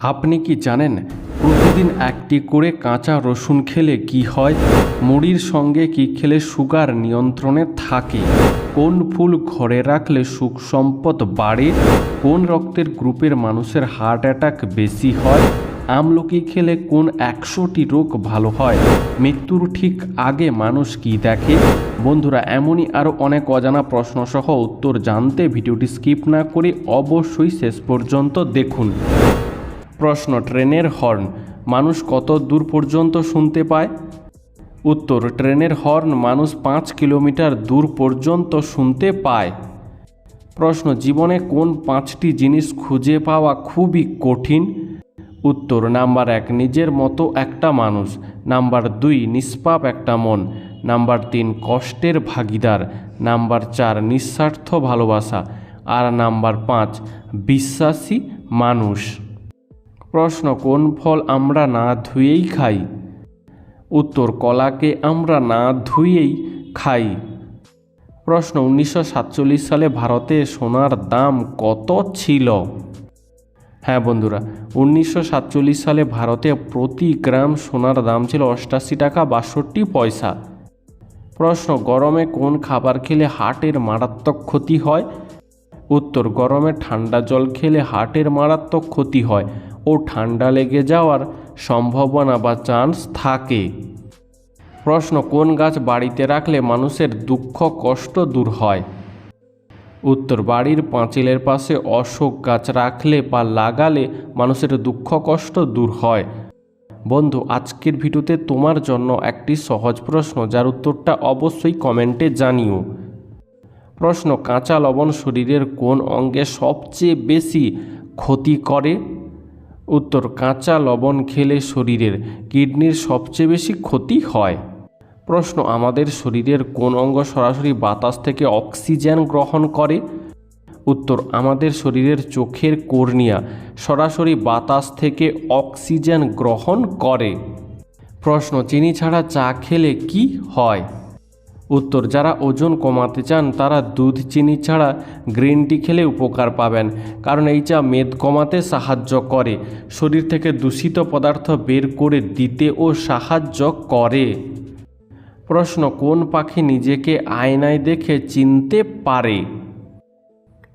আপনি কি জানেন প্রতিদিন একটি করে কাঁচা রসুন খেলে কি হয়? মুড়ির সঙ্গে কি খেলে সুগার নিয়ন্ত্রণে থাকে? কোন ফুল ঘরে রাখলে সুখ সম্পদ বাড়ে? কোন রক্তের গ্রুপের মানুষের হার্ট অ্যাটাক বেশি হয়? আমলকি খেলে কোন একশোটি রোগ ভালো হয়? মৃত্যুর ঠিক আগে মানুষ কি দেখে? বন্ধুরা, এমনই আরও অনেক অজানা প্রশ্নসহ উত্তর জানতে ভিডিওটি স্কিপ না করে অবশ্যই শেষ পর্যন্ত দেখুন। প্রশ্ন, ট্রেনের হর্ন, মানুষ কত দূর পর্যন্ত শুনতে পায়? উত্তর, ট্রেনের হর্ন মানুষ পাঁচ কিলোমিটার দূর পর্যন্ত শুনতে পায়। প্রশ্ন, জীবনে কোন পাঁচটি জিনিস খুঁজে পাওয়া খুবই কঠিন? উত্তর, নাম্বার এক, নিজের মতো একটা মানুষ। নাম্বার দুই, নিষ্পাপ একটা মন। নাম্বার তিন, কষ্টের ভাগিদার। নাম্বার চার, নিঃস্বার্থ ভালোবাসা। আর নাম্বার পাঁচ, বিশ্বাসী মানুষ। প্রশ্ন, কোন ফল আমরা না ধুয়েই খাই? উত্তর, কলাকে আমরা না ধুয়েই খাই। প্রশ্ন, উনিশশো সাতচল্লিশ সালে ভারতে সোনার দাম কত ছিল? হ্যাঁ বন্ধুরা, উনিশশো সাতচল্লিশ সালে ভারতে প্রতি গ্রাম সোনার দাম ছিল অষ্টাশি টাকা বাষট্টি পয়সা। প্রশ্ন, গরমে কোন খাবার খেলে হার্টের মারাত্মক ক্ষতি হয়? উত্তর, গরমে ঠান্ডা জল খেলে হার্টের মারাত্মক ক্ষতি হয়। ও ঠান্ডা লেগে যাওয়ার সম্ভাবনা বা চান্স থাকে। প্রশ্ন, কোন গাছ বাড়িতে রাখলে মানুষের দুঃখ, কষ্ট দূর হয়? উত্তর, বাড়ির পাঁচিলের পাশে অশোক গাছ রাখলে বা লাগালে মানুষের দুঃখ, কষ্ট দূর হয়। বন্ধু, আজকের ভিডিওতে তোমার জন্য একটি সহজ প্রশ্ন, যার উত্তরটা অবশ্যই কমেন্টে জানিও। প্রশ্ন, কাঁচা লবণ শরীরের কোন অঙ্গে সবচেয়ে বেশি ক্ষতি করে? উত্তর, কাঁচা লবণ খেলে শরীরের কিডনির সবচেয়ে বেশি ক্ষতি হয়। প্রশ্ন, আমাদের শরীরের কোন অঙ্গ সরাসরি বাতাস থেকে অক্সিজেন গ্রহণ করে? উত্তর, আমাদের শরীরের চোখের কর্নিয়া সরাসরি বাতাস থেকে অক্সিজেন গ্রহণ করে। প্রশ্ন, চিনি ছাড়া চা খেলে কি হয়? উত্তর, যারা ওজন কমাতে চান, তারা দুধ, চিনি ছাড়া গ্রিন টি খেলে উপকার পাবেন, কারণ এই চা মেদ কমাতে সাহায্য করে, শরীর থেকে দূষিত পদার্থ বের করে দিতেও সাহায্য করে। প্রশ্ন, কোন পাখি নিজেকে আয়নায় দেখে চিনতে পারে?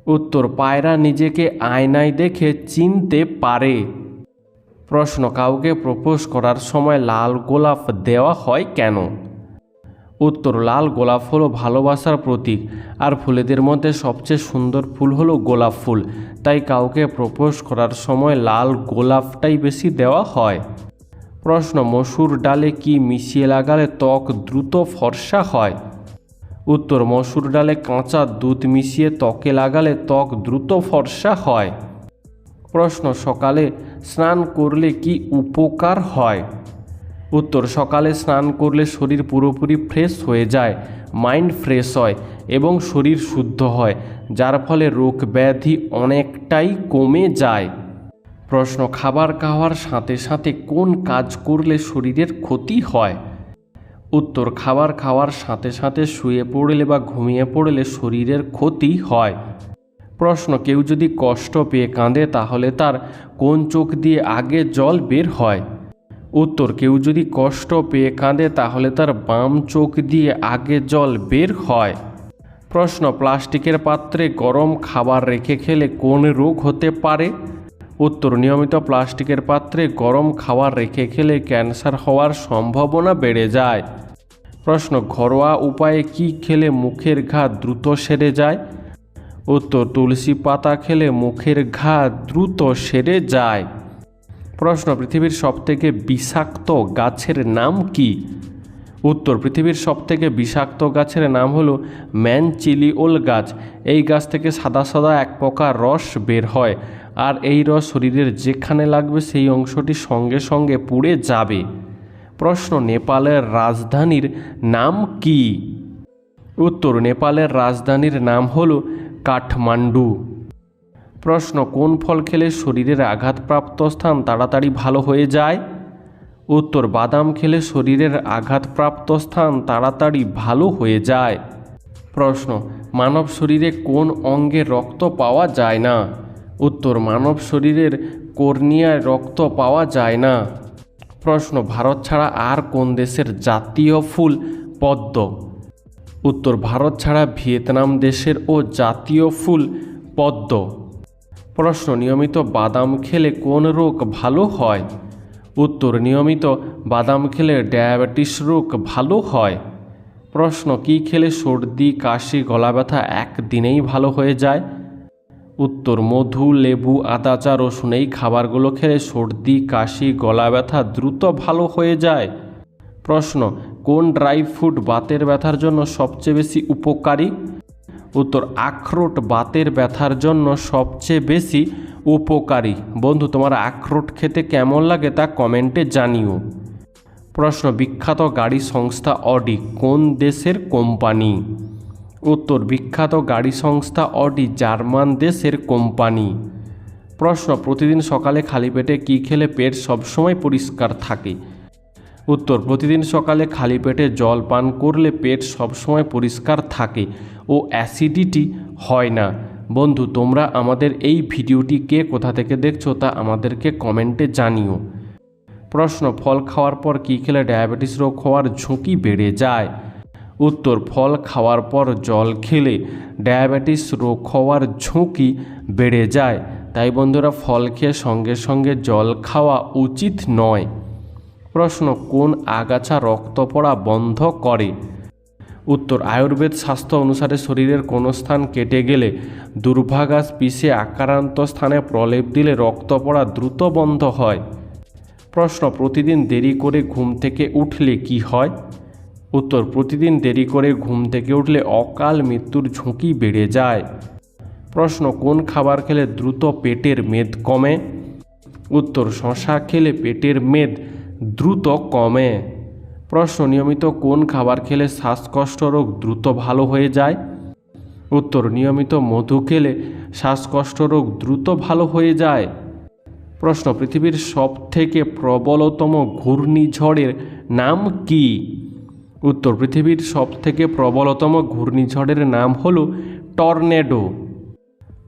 উত্তর, পায়রা নিজেকে আয়নায় দেখে চিনতে পারে। প্রশ্ন, কাউকে প্রপোজ করার সময় লাল গোলাপ দেওয়া হয় কেন? উত্তর লাল গোলাপ হলো ভালোবাসার প্রতীক। আর ফুলেদের মধ্যে সবচেয়ে সুন্দর ফুল হলো গোলাপ ফুল। তাই কাউকে প্রপোজ করার সময় লাল গোলাপটাই বেশি দেওয়া হয়। প্রশ্ন, মসুর ডালে কি মিশিয়ে লাগালে ত্বক দ্রুত ফর্সা হয়? উত্তর, মসুর ডালে কাঁচা দুধ মিশিয়ে ত্বকে লাগালে ত্বক দ্রুত ফর্সা হয়। প্রশ্ন, সকালে স্নান করলে কি উপকার হয়? উত্তর, সকালে স্নান করলে শরীর পুরোপুরি ফ্রেশ হয়ে যায় মাইন্ড ফ্রেশ হয় এবং শরীর শুদ্ধ হয়, যার ফলে রোগ ব্যাধি অনেকটাই কমে যায়। প্রশ্ন, খাবার খাওয়ার সাথে সাথে কোন কাজ করলে শরীরের ক্ষতি হয়? উত্তর, খাবার খাওয়ার সাথে সাথে শুয়ে পড়লে বা ঘুমিয়ে পড়লে শরীরের ক্ষতি হয়। প্রশ্ন, কেউ যদি কষ্ট পেয়ে কাঁদে তাহলে তার কোন চোখ দিয়ে আগে জল বের হয়? উত্তর, কেউ যদি কষ্ট পেয়ে কাঁদে তাহলে তার বাম চোখ দিয়ে আগে জল বের হয়। প্রশ্ন, প্লাস্টিকের পাত্রে গরম খাবার রেখে খেলে কোন রোগ হতে পারে? উত্তর, নিয়মিত প্লাস্টিকের পাত্রে গরম খাবার রেখে খেলে ক্যান্সার হওয়ার সম্ভাবনা বেড়ে যায়। প্রশ্ন, ঘরোয়া উপায়ে কি খেলে মুখের ঘা দ্রুত সেরে যায়? উত্তর, তুলসী পাতা খেলে মুখের ঘা দ্রুত সেরে যায়। প্রশ্ন, পৃথিবীর সবথেকে বিষাক্ত গাছের নাম কি? উত্তর, পৃথিবীর সবথেকে বিষাক্ত গাছের নাম হলো ম্যানচিলিওল গাছ। এই গাছ থেকে সাদা সাদা এক প্রকার রস বের হয় আর এই রস শরীরের যেখানে লাগবে সেই অংশটি সঙ্গে সঙ্গে পুড়ে যাবে। প্রশ্ন, নেপালের রাজধানীর নাম কি? উত্তর, নেপালের রাজধানীর নাম হলো কাঠমান্ডু। প্রশ্ন, কোন ফল খেলে শরীরের আঘাতপ্রাপ্ত স্থান তাড়াতাড়ি ভালো হয়ে যায়? উত্তর, বাদাম খেলে শরীরের আঘাতপ্রাপ্ত স্থান তাড়াতাড়ি ভালো হয়ে যায়। প্রশ্ন, মানব শরীরে কোন অঙ্গে রক্ত পাওয়া যায় না? উত্তর, মানব শরীরের কর্নিয়ায় রক্ত পাওয়া যায় না। প্রশ্ন, ভারত ছাড়া আর কোন দেশের জাতীয় ফুল পদ্ম? উত্তর, ভারত ছাড়া ভিয়েতনাম দেশের ও জাতীয় ফুল পদ্ম। প্রশ্ন, নিয়মিত বাদাম খেলে কোন রোগ ভালো হয়? উত্তর, নিয়মিত বাদাম খেলে ডায়াবেটিস রোগ ভালো হয়। প্রশ্ন, কী খেলে সর্দি, কাশি, গলা ব্যথা একদিনেই ভালো হয়ে যায়? উত্তর, মধু, লেবু আদা চা রসুন এই খাবারগুলো খেলে সর্দি, কাশি, গলা ব্যথা দ্রুত ভালো হয়ে যায়। প্রশ্ন, কোন ড্রাই ফ্রুট বাতের ব্যথার জন্য সবচেয়ে বেশি উপকারী? উত্তর, আখরোট বাতের ব্যথার জন্য সবচেয়ে বেশি উপকারী। বন্ধু, তোমার আখরোট খেতে কেমন লাগে তা কমেন্টে জানিও। প্রশ্ন, বিখ্যাত গাড়ি সংস্থা অডি কোন দেশের কোম্পানি? উত্তর, বিখ্যাত গাড়ি সংস্থা অডি জার্মান দেশের কোম্পানি। প্রশ্ন, প্রতিদিন সকালে খালি পেটে কী খেলে পেট সবসময় পরিষ্কার থাকে? উত্তর, প্রতিদিন সকালে খালি পেটে জল পান করলে পেট সবসময় পরিষ্কার থাকে ও অ্যাসিডিটি হয় না। বন্ধু, তোমরা আমাদের এই ভিডিওটি কে কোথা থেকে দেখছ তা আমাদেরকে কমেন্টে জানিও। প্রশ্ন, ফল খাওয়ার পর কী খেলে ডায়াবেটিস রোগ হওয়ার ঝুঁকি বেড়ে যায়? উত্তর, ফল খাওয়ার পর জল খেলে ডায়াবেটিস রোগ হওয়ার ঝুঁকি বেড়ে যায়। তাই বন্ধুরা, ফল খেয়ে সঙ্গে সঙ্গে জল খাওয়া উচিত নয়। প্রশ্ন, কোন আগাছা রক্ত পড়া বন্ধ করে? উত্তর, আয়ুর্বেদ স্বাস্থ্য অনুসারে শরীরের কোনো স্থান কেটে গেলে দুর্ভাগাস পিষে আক্রান্ত স্থানে প্রলেপ দিলে রক্ত পড়া দ্রুত বন্ধ হয়। প্রশ্ন, প্রতিদিন দেরি করে ঘুম থেকে উঠলে কি হয়? উত্তর, প্রতিদিন দেরি করে ঘুম থেকে উঠলে অকাল মৃত্যুর ঝুঁকি বেড়ে যায়। প্রশ্ন, কোন খাবার খেলে দ্রুত পেটের মেদ কমে? উত্তর, শশা খেলে পেটের মেদ দ্রুত কমে। প্রশ্ন, নিয়মিত কোন খাবার খেলে শ্বাসকষ্ট রোগ দ্রুত ভালো হয়ে যায়? উত্তর, নিয়মিত মধু খেলে শ্বাসকষ্ট রোগ দ্রুত ভালো হয়ে যায়। প্রশ্ন, পৃথিবীর সব থেকে প্রবলতম ঘূর্ণিঝড়ের নাম কি? উত্তর, পৃথিবীর সব থেকে প্রবলতম ঘূর্ণিঝড়ের নাম হল টর্নেডো।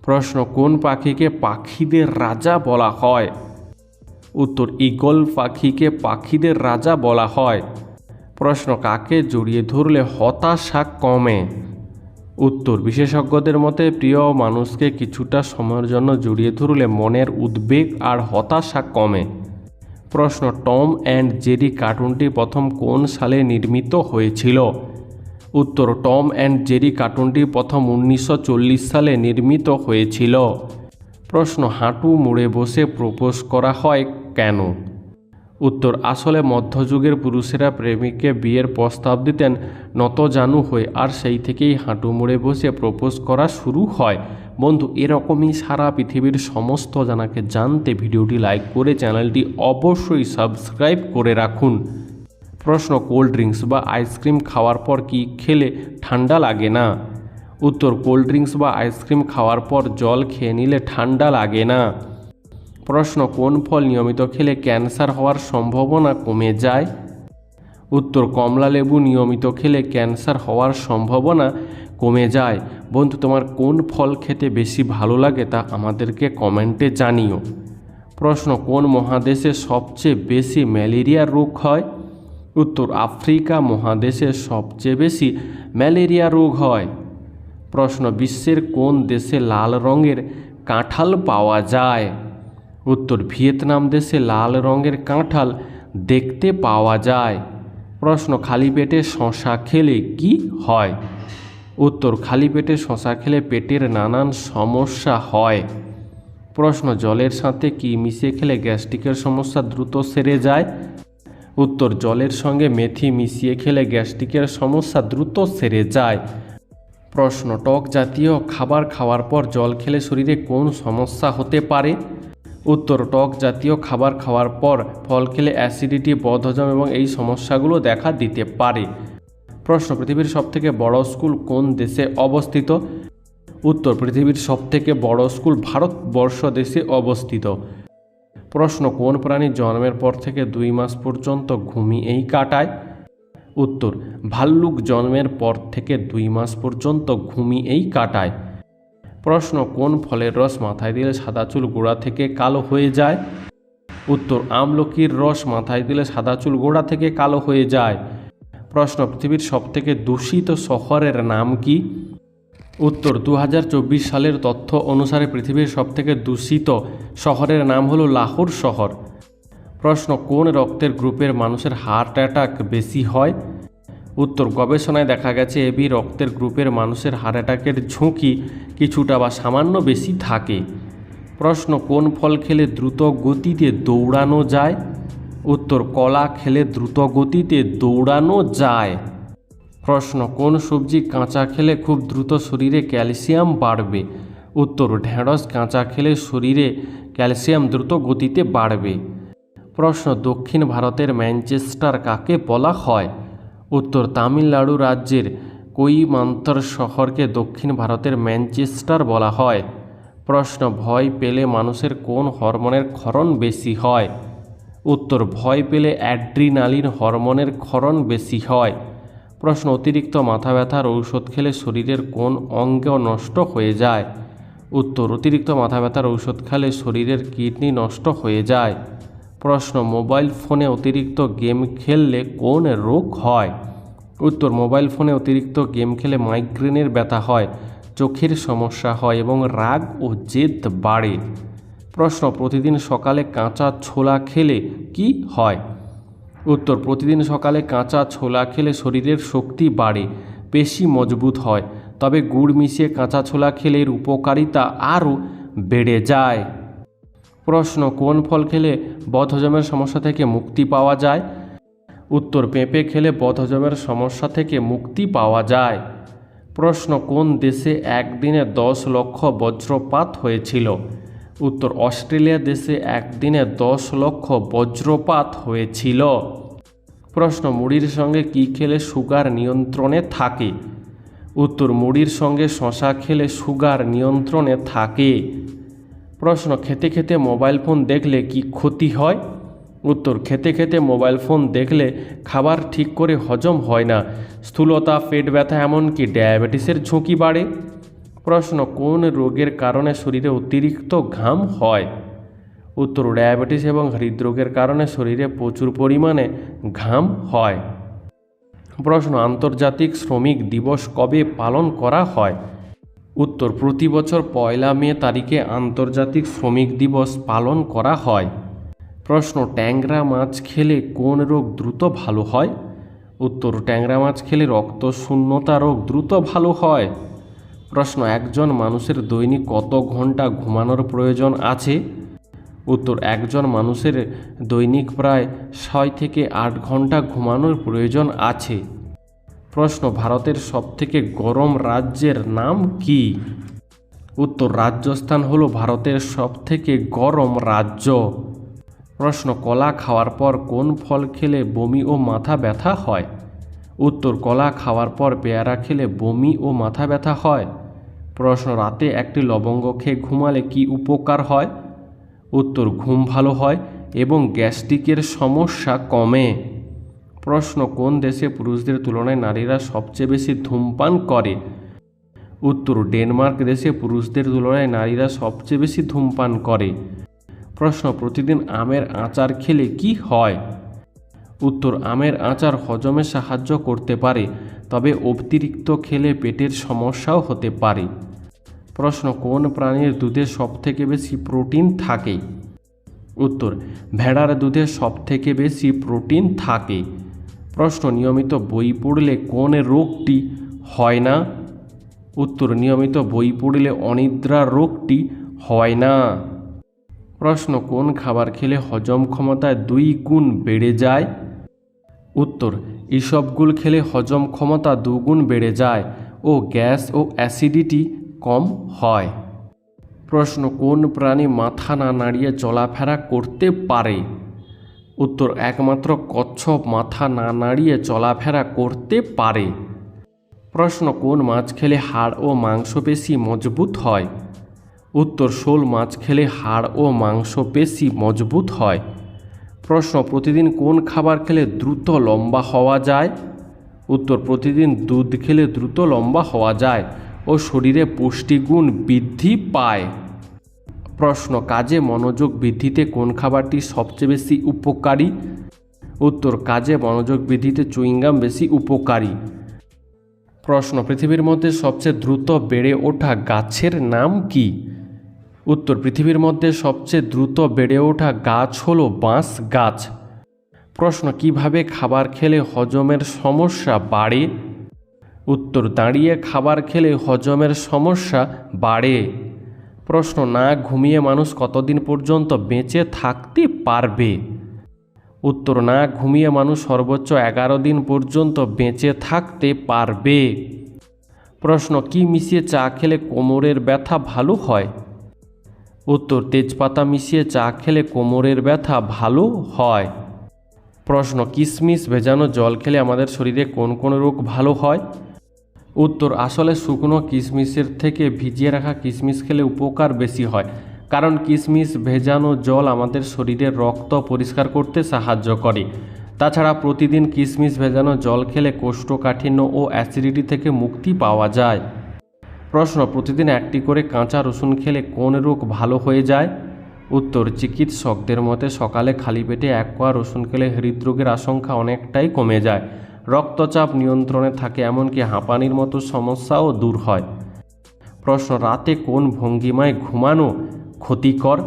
প্রশ্ন, কোন পাখিকে পাখিদের রাজা বলা হয়? উত্তর ইগল পাখিকে পাখিদের রাজা বলা হয়। প্রশ্ন, কাকে জড়িয়ে ধরলে হতাশা কমে? উত্তর, বিশেষজ্ঞদের মতে প্রিয় মানুষকে কিছুটা সময়ের জন্য জড়িয়ে ধরলে মনের উদ্বেগ আর হতাশা কমে। প্রশ্ন, টম অ্যান্ড জেরি কার্টুনটি প্রথম কোন সালে নির্মিত হয়েছিল? উত্তর, টম অ্যান্ড জেরি কার্টুনটি প্রথম উনিশশো চল্লিশ সালে নির্মিত হয়েছিল। প্রশ্ন, হাঁটু মুড়ে বসে প্রপোজ করা হয় কেন? উত্তর, আসলে মধ্যযুগের পুরুষেরা প্রেমিককে বিয়ের প্রস্তাব দিতেন, নত নতজানু হয়ে আর সেই থেকেই হাঁটু মুড়ে বসে প্রপোজ করা শুরু হয়। বন্ধু, এরকমই সারা পৃথিবীর সমস্ত জানাকে জানতে ভিডিওটি লাইক করে চ্যানেলটি অবশ্যই সাবস্ক্রাইব করে রাখুন। প্রশ্ন, কোল্ড ড্রিঙ্কস বা আইসক্রিম খাওয়ার পর কি খেলে ঠান্ডা লাগে না? উত্তর, কোল্ড ড্রিঙ্কস বা আইসক্রিম খাওয়ার পর জল খেয়ে নিলে ঠান্ডা লাগে না। প্রশ্ন, কোন ফল নিয়মিত খেলে ক্যান্সার হওয়ার সম্ভাবনা কমে যায়? উত্তর, কমলা লেবু নিয়মিত খেলে ক্যান্সার হওয়ার সম্ভাবনা কমে যায়। বন্ধু, তোমার কোন ফল খেতে বেশি ভালো লাগে তা আমাদেরকে কমেন্টে জানিও। প্রশ্ন, কোন মহাদেশে সবচেয়ে বেশি ম্যালেরিয়া রোগ হয়? উত্তর, আফ্রিকা মহাদেশে সবচেয়ে বেশি ম্যালেরিয়া রোগ হয়। প্রশ্ন, বিশ্বের কোন দেশে লাল রঙের কাঁঠাল পাওয়া যায়? উত্তর ভিয়েতনাম দেশে লাল রঙের কাঁঠাল দেখতে পাওয়া যায়। প্রশ্ন, খালি পেটে শশা খেলে কি হয়? উত্তর, খালি পেটে শশা খেলে পেটের নানান সমস্যা হয়। প্রশ্ন, জলের সাথে কি মিশিয়ে খেলে গ্যাস্ট্রিকের সমস্যা দ্রুত সেরে যায়? উত্তর, জলের সঙ্গে মেথি মিশিয়ে খেলে গ্যাস্ট্রিকের সমস্যা দ্রুত সেরে যায়। প্রশ্ন, টক জাতীয় খাবার খাওয়ার পর জল খেলে শরীরে কোন সমস্যা হতে পারে? উত্তর, টক জাতীয় খাবার খাওয়ার পর ফল খেলে অ্যাসিডিটি, বদহজম এবং এই সমস্যাগুলো দেখা দিতে পারে। প্রশ্ন, পৃথিবীর সবথেকে বড় স্কুল কোন দেশে অবস্থিত? উত্তর, পৃথিবীর সবথেকে বড় স্কুল ভারতবর্ষ দেশে অবস্থিত। প্রশ্ন, কোন প্রাণী জন্মের পর থেকে দুই মাস পর্যন্ত ঘুমিয়েই কাটায়? উত্তর, ভাল্লুক জন্মের পর থেকে দুই মাস পর্যন্ত ঘুমিয়েই কাটায়। প্রশ্ন, কোন ফলের রস মাথায় দিলে সাদা চুল গোড়া থেকে কালো হয়ে যায়? উত্তর, আমলকির রস মাথায় দিলে সাদা চুল গোড়া থেকে কালো হয়ে যায়। প্রশ্ন, পৃথিবীর সবথেকে দূষিত শহরের নাম কি? উত্তর দু হাজার চব্বিশ সালের তথ্য অনুসারে পৃথিবীর সবথেকে দূষিত শহরের নাম হলো লাহোর শহর। প্রশ্ন, কোন রক্তের গ্রুপের মানুষের হার্ট অ্যাটাক বেশি হয়? উত্তর, গবেষণায় দেখা গেছে এবি রক্তের গ্রুপের মানুষের হার্ট অ্যাটাকের ঝুঁকি কিছুটা বা সামান্য বেশি থাকে। প্রশ্ন, কোন ফল খেলে দ্রুত গতিতে দৌড়ানো যায়? উত্তর, কলা খেলে দ্রুত গতিতে দৌড়ানো যায়। প্রশ্ন, কোন সবজি কাঁচা খেলে খুব দ্রুত শরীরে ক্যালসিয়াম বাড়বে? উত্তর, ঢেঁড়স কাঁচা খেলে শরীরে ক্যালসিয়াম দ্রুত গতিতে বাড়বে। প্রশ্ন, দক্ষিণ ভারতের ম্যানচেস্টার কাকে বলা হয়? উত্তর, তামিলনাড়ু রাজ্যের কৈমান্তর শহরকে দক্ষিণ ভারতের ম্যানচেস্টার বলা হয়। প্রশ্ন, ভয় পেলে মানুষের কোন হরমোনের ক্ষরণ বেশি হয়? উত্তর, ভয় পেলে অ্যাড্রিনালিন হরমোনের ক্ষরণ বেশি হয়। প্রশ্ন, অতিরিক্ত মাথা ব্যথার ঔষধ খেলে শরীরের কোন অঙ্গ নষ্ট হয়ে যায়? উত্তর, অতিরিক্ত মাথা ব্যথার ঔষধ খেলে শরীরের কিডনি নষ্ট হয়ে যায়। প্রশ্ন, মোবাইল ফোনে অতিরিক্ত গেম খেললে কোন রোগ হয়? উত্তর, মোবাইল ফোনে অতিরিক্ত গেম খেলে মাইগ্রেনের ব্যথা হয়, চোখের সমস্যা হয় এবং রাগ ও জেদ বাড়ে। প্রশ্ন, প্রতিদিন সকালে কাঁচা ছোলা খেলে কি হয়? উত্তর, প্রতিদিন সকালে কাঁচা ছোলা খেলে শরীরের শক্তি বাড়ে, পেশি মজবুত হয়, তবে গুড় মিশিয়ে কাঁচা ছোলা খেলে এর উপকারিতা আরও বেড়ে যায়। প্রশ্ন, কোন ফল খেলে বদহজমের সমস্যা থেকে মুক্তি পাওয়া যায়? উত্তর পেঁপে খেলে বদহজমের সমস্যা থেকে মুক্তি পাওয়া যায়। প্রশ্ন, কোন দেশে একদিনে দশ লক্ষ বজ্রপাত হয়েছিল? উত্তর, অস্ট্রেলিয়া দেশে একদিনে দশ লক্ষ বজ্রপাত হয়েছিল। প্রশ্ন, মুড়ির সঙ্গে কি খেলে সুগার নিয়ন্ত্রণে থাকে? উত্তর, মুড়ির সঙ্গে শশা খেলে সুগার নিয়ন্ত্রণে থাকে। প্রশ্ন, খেতে খেতে মোবাইল ফোন দেখলে কি ক্ষতি হয়? উত্তর, খেতে খেতে মোবাইল ফোন দেখলে খাবার ঠিক করে হজম হয় না। স্থূলতা, পেট ব্যথা এমনকি ডায়াবেটিসের ঝুঁকি বাড়ে। প্রশ্ন, কোন রোগের কারণে শরীরে অতিরিক্ত ঘাম হয়? উত্তর, ডায়াবেটিস এবং হৃদরোগের কারণে শরীরে প্রচুর পরিমাণে ঘাম হয়। প্রশ্ন, আন্তর্জাতিক শ্রমিক দিবস কবে পালন করা হয়? উত্তর, প্রতি বছর পয়লা মে তারিখে আন্তর্জাতিক শ্রমিক দিবস পালন করা হয়। প্রশ্ন, ট্যাংরা মাছ খেলে কোন রোগ দ্রুত ভালো হয়? উত্তর, ট্যাংরা মাছ খেলে রক্ত শূন্যতা রোগ দ্রুত ভালো হয়। প্রশ্ন, একজন মানুষের দৈনিক কত ঘণ্টা ঘুমানোর প্রয়োজন আছে? উত্তর, একজন মানুষের দৈনিক প্রায় ছয় থেকে আট ঘণ্টা ঘুমানোর প্রয়োজন আছে। প্রশ্ন, ভারতের সবথেকে গরম রাজ্যের নাম কি? উত্তর, রাজস্থান হলো ভারতের সবথেকে গরম রাজ্য। প্রশ্ন, কলা খাওয়ার পর কোন ফল খেলে বমি ও মাথা ব্যথা হয়? উত্তর, কলা খাওয়ার পর পেয়ারা খেলে বমি ও মাথা ব্যথা হয়। প্রশ্ন, রাতে একটি লবঙ্গ খেয়ে ঘুমালে কি উপকার হয়? উত্তর, ঘুম ভালো হয় এবং গ্যাস্ট্রিকের সমস্যা কমে। প্রশ্ন, কোন দেশে পুরুষদের তুলনায় নারীরা সবচেয়ে বেশি ধূমপান করে? উত্তর, ডেনমার্ক দেশে পুরুষদের তুলনায় নারীরা সবচেয়ে বেশি ধূমপান করে। প্রশ্ন, প্রতিদিন আমের আচার খেলে কি হয়? উত্তর, আমের আচার হজমে সাহায্য করতে পারে, তবে অতিরিক্ত খেলে পেটের সমস্যাও হতে পারে। প্রশ্ন, কোন প্রাণীর দুধে সবথেকে বেশি প্রোটিন থাকে? উত্তর, ভেড়ার দুধে সবথেকে বেশি প্রোটিন থাকে। প্রশ্ন, নিয়মিত বই পড়লে কোন রোগটি হয় না? উত্তর, নিয়মিত বই পড়লে অনিদ্রা রোগটি হয় না। প্রশ্ন, কোন খাবার খেলে হজম ক্ষমতায় দুই গুণ বেড়ে যায়? উত্তর ইসবগুল খেলে হজম ক্ষমতা দুগুণ বেড়ে যায় ও গ্যাস ও অ্যাসিডিটি কম হয়। প্রশ্ন, কোন প্রাণী মাথা না নাড়িয়ে চলাফেরা করতে পারে? উত্তর, একমাত্র কচ্ছপ মাথা না নাড়িয়ে চলাফেরা করতে পারে। প্রশ্ন, কোন মাছ খেলে হাড় ও মাংসপেশি মজবুত হয়? উত্তর শোল মাছ খেলে হাড় ও মাংস মাংসপেশি মজবুত হয়। প্রশ্ন, প্রতিদিন কোন খাবার খেলে দ্রুত লম্বা হওয়া যায়? উত্তর, প্রতিদিন দুধ খেলে দ্রুত লম্বা হওয়া যায় ও শরীরে পুষ্টিগুণ বৃদ্ধি পায়। প্রশ্ন, কাজে মনোযোগ বৃদ্ধিতে কোন খাবারটি সবচেয়ে বেশি উপকারী? উত্তর, কাজে মনোযোগ বৃদ্ধিতে চুইংগাম বেশি উপকারী। প্রশ্ন, পৃথিবীর মধ্যে সবচেয়ে দ্রুত বেড়ে ওঠা গাছের নাম কি? উত্তর পৃথিবীর মধ্যে সবচেয়ে দ্রুত বেড়ে ওঠা গাছ হলো বাঁশ গাছ। প্রশ্ন, কীভাবে খাবার খেলে হজমের সমস্যা বাড়ে? উত্তর, দাঁড়িয়ে খাবার খেলে হজমের সমস্যা বাড়ে। প্রশ্ন, না ঘুমিয়ে মানুষ কতদিন পর্যন্ত বেঁচে থাকতে পারবে? উত্তর, না ঘুমিয়ে মানুষ সর্বোচ্চ এগারো দিন পর্যন্ত বেঁচে থাকতে পারবে। প্রশ্ন, কি মিশিয়ে চা খেলে কোমরের ব্যথা ভালো হয়? উত্তর, তেজপাতা মিশিয়ে চা খেলে কোমরের ব্যথা ভালো হয়। প্রশ্ন কিশমিশ ভেজানো জল খেলে আমাদের শরীরে কোন কোন রোগ ভালো হয়? উত্তর, আসলে শুকনো কিশমিশের থেকে ভিজিয়ে রাখা কিশমিশ খেলে উপকার বেশি হয়, কারণ কিশমিশ ভেজানো জল আমাদের শরীরের রক্ত পরিষ্কার করতে সাহায্য করে। তাছাড়া প্রতিদিন কিশমিশ ভেজানো জল খেলে কোষ্ঠকাঠিন্য ও অ্যাসিডিটি থেকে মুক্তি পাওয়া যায়। প্রশ্ন, প্রতিদিন একটি করে কাঁচা রসুন খেলে কোন রোগ ভালো হয়ে যায়? উত্তর, চিকিৎসকদের মতে সকালে খালি পেটে এক কোয়া রসুন খেলে হৃদরোগের আশঙ্কা অনেকটাই কমে যায়। রক্তচাপ নিয়ন্ত্রণে থাকে, এমনকি হাঁপানির মতো সমস্যাও দূর হয়। প্রশ্ন, রাতে কোন ভঙ্গিমায় ঘুমানো ক্ষতিকর?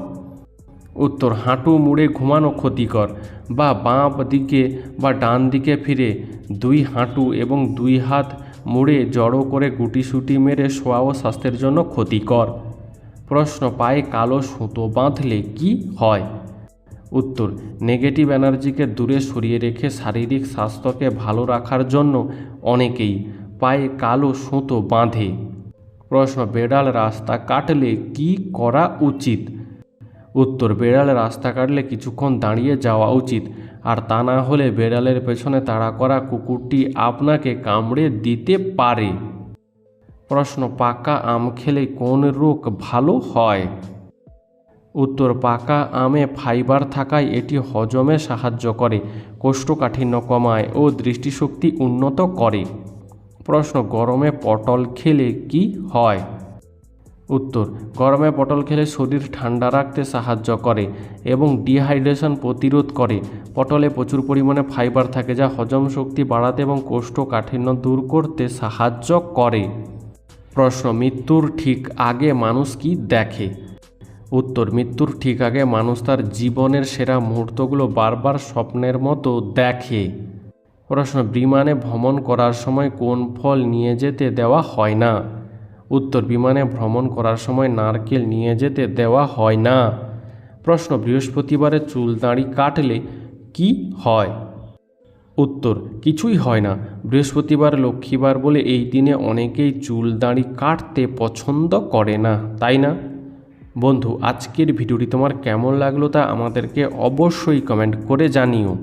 উত্তর হাঁটু মুড়ে ঘুমানো ক্ষতিকর বা বাঁ দিকে বা ডান দিকে ফিরে দুই হাঁটু এবং দুই হাত মুড়ে জড়ো করে গুটিসুটি মেরে শোয়াও স্বাস্থ্যের জন্য ক্ষতিকর। প্রশ্ন, পায়ে কালো সুতো বাঁধলে কি হয়? উত্তর, নেগেটিভ এনার্জিকে দূরে সরিয়ে রেখে শারীরিক স্বাস্থ্যকে ভালো রাখার জন্য অনেকেই পায়ে কালো সুতো বাঁধে। প্রশ্ন, বেড়াল রাস্তা কাটলে কি করা উচিত? উত্তর বেড়াল রাস্তা কাটলে কিছুক্ষণ দাঁড়িয়ে যাওয়া উচিত। আর তা না হলে বেড়ালের পেছনে তাড়া করা কুকুরটি আপনাকে কামড়ে দিতে পারে। প্রশ্ন, পাকা আম খেলে কোন রোগ ভালো হয়? উত্তর, পাকা আমে ফাইবার থাকায় এটি হজমে সাহায্য করে, কোষ্ঠকাঠিন্য কমায় ও দৃষ্টিশক্তি উন্নত করে। প্রশ্ন, গরমে পটল খেলে কি হয়? উত্তর, গরমে পটল খেলে শরীর ঠান্ডা রাখতে সাহায্য করে এবং ডিহাইড্রেশন প্রতিরোধ করে। পটলে প্রচুর পরিমাণে ফাইবার থাকে যা হজম শক্তি বাড়াতে এবং কোষ্ঠকাঠিন্য দূর করতে সাহায্য করে। প্রশ্ন, মৃত্যুর ঠিক আগে মানুষ কি দেখে? উত্তর, মৃত্যুর ঠিক আগে মানুষ তার জীবনের সেরা মুহূর্তগুলো বারবার স্বপ্নের মতো দেখে। প্রশ্ন, বিমানে ভ্রমণ করার সময় কোন ফল নিয়ে যেতে দেওয়া হয় না? উত্তর বিমানে ভ্রমণ করার সময় নারকেল নিয়ে যেতে দেওয়া হয় না। প্রশ্ন বৃহস্পতিবারে চুল দাড়ি কাটলে কি হয়? উত্তর, কিছুই হয় না। বৃহস্পতিবার, লক্ষ্মীবার বলে এই দিনে অনেকেই চুল দাড়ি কাটতে পছন্দ করে না, তাই না? বন্ধু, আজকের ভিডিওটি তোমার কেমন লাগল তা আমাদেরকে অবশ্যই কমেন্ট করে জানিও।